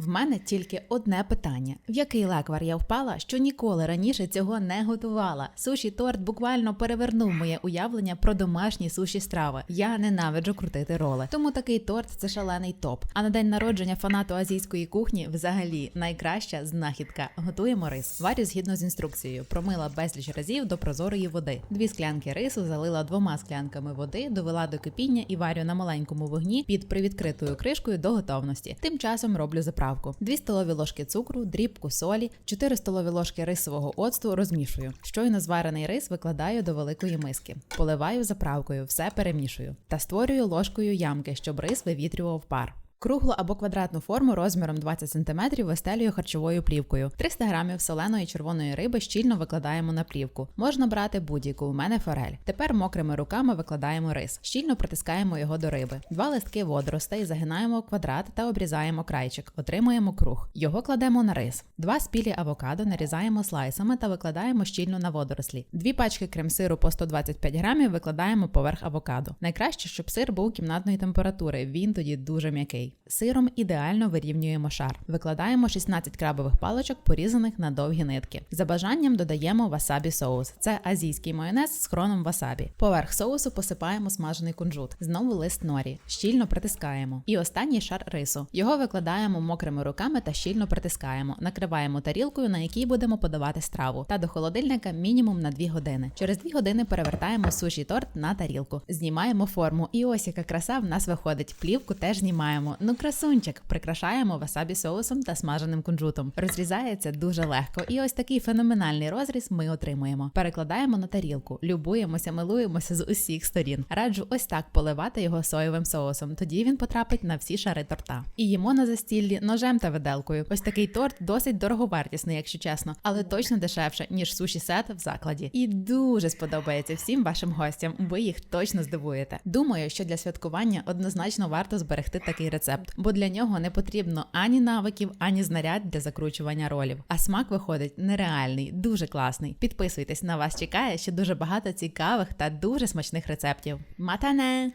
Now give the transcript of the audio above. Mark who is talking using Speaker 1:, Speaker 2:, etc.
Speaker 1: В мене тільки одне питання: в який леквар я впала, що ніколи раніше цього не готувала. Суші торт буквально перевернув моє уявлення про домашні суші страви. Я ненавиджу крутити роли. Тому такий торт це шалений топ. А на день народження фанату азійської кухні взагалі найкраща знахідка. Готуємо рис. Варю згідно з інструкцією. Промила безліч разів до прозорої води. Дві склянки рису залила двома склянками води, довела до кипіння і варю на маленькому вогні під привідкритою кришкою до готовності. Тим часом роблю заправку: 2 столові ложки цукру, дрібку солі, 4 столові ложки рисового оцту розмішую. Щойно зварений рис викладаю до великої миски. Поливаю заправкою, все перемішую та створюю ложкою ямки, щоб рис вивітрював пар. Круглу або квадратну форму розміром 20 см вистелюю харчовою плівкою. 300 грамів соленої червоної риби щільно викладаємо на плівку. Можна брати будь-яку, у мене форель. Тепер мокрими руками викладаємо рис. Щільно притискаємо його до риби. Два листки водоростей загинаємо в квадрат та обрізаємо крайчик. Отримуємо круг. Його кладемо на рис. Два спілі авокадо нарізаємо слайсами та викладаємо щільно на водорослі. Дві пачки крем-сиру по 125 грамів викладаємо поверх авокадо. Найкраще, щоб сир був кімнатної температури. Він тоді дуже м'який. Сиром ідеально вирівнюємо шар. Викладаємо 16 крабових паличок, порізаних на довгі нитки. За бажанням додаємо васабі соус. Це азійський майонез з хроном васабі. Поверх соусу посипаємо смажений кунжут. Знову лист норі. Щільно притискаємо. І останній шар рису. Його викладаємо мокрими руками та щільно притискаємо. Накриваємо тарілкою, на якій будемо подавати страву. Та до холодильника мінімум на 2 години. Через 2 години перевертаємо суші торт на тарілку. Знімаємо форму. І ось яка краса в нас виходить. Плівку теж знімаємо. Ну, красунчик, прикрашаємо васабі соусом та смаженим кунжутом. Розрізається дуже легко. І ось такий феноменальний розріз ми отримуємо. Перекладаємо на тарілку, любуємося, милуємося з усіх сторін. Раджу ось так поливати його соєвим соусом. Тоді він потрапить на всі шари торта. І їмо на застіллі ножем та виделкою. Ось такий торт досить дороговартісний, якщо чесно, але точно дешевше ніж суші сет в закладі. І дуже сподобається всім вашим гостям. Ви їх точно здивуєте. Думаю, що для святкування однозначно варто зберегти такий рецепт, бо для нього не потрібно ані навиків, ані знаряд для закручування ролів. А смак виходить нереальний, дуже класний. Підписуйтесь на вас чекає ще дуже багато цікавих та дуже смачних рецептів. Матане!